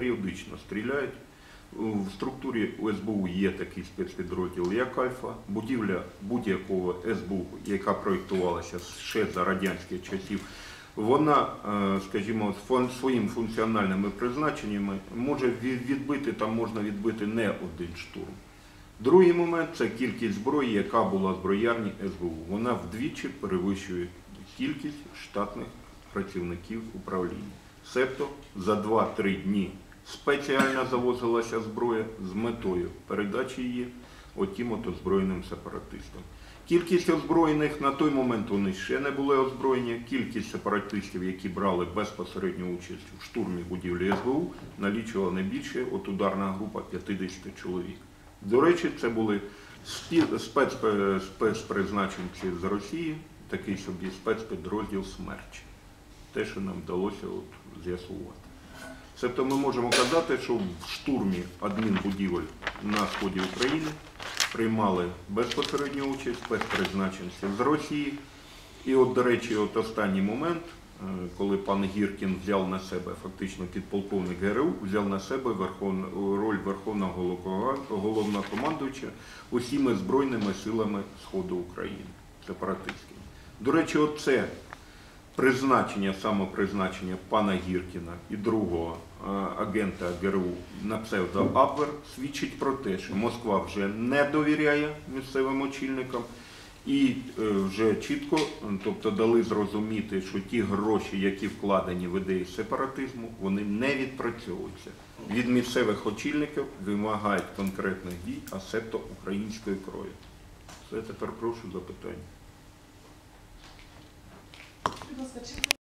періодично стріляють. В структурі СБУ є такий спецпідрозділ, як Альфа, будівля будь-якого СБУ, яка проєктувалася ще за радянських часів, вона, е, скажімо, з фон- своїм функціональними призначеннями може відбити, там можна відбити не один штурм. Другий момент це кількість зброї, яка була зброярні СБУ. Вона вдвічі перевищує кількість штатних працівників управління. Себто за 2-3 дні спеціально завозилася зброя з метою передачі її отім от озброєним сепаратистам. Кількість озброєних на той момент вони ще не були озброєні. Кількість сепаратистів, які брали безпосередню участь у штурмі будівлі СБУ, налічувала не більше, от ударна група 50 чоловік. До речі, це були спецпризначенці з Росії, такий собі спецпідрозділ «Смерч». Те, що нам вдалося з'ясувати. Тобто ми можемо казати, що в штурмі адмінбудівель на сході України приймали безпосередню участь спецпризначенці з Росії. І от, до речі, от останній момент, е, коли пан Гіркін взяв на себе, фактично підполковник ГРУ, взяв на себе роль Верховного головнокомандуюча усіми Збройними силами Сходу України, сепаратистськими. До речі, оце призначення, самопризначення пана Гіркіна і другого е, агента ГРУ на псевдо Абвер свідчить про те, що Москва вже не довіряє місцевим очільникам і е, вже чітко, тобто дали зрозуміти, що ті гроші, які вкладені в ідеї сепаратизму, вони не відпрацьовуються. Від місцевих очільників вимагають конкретних дій, а себто української крові. Все тепер прошу запитання. Você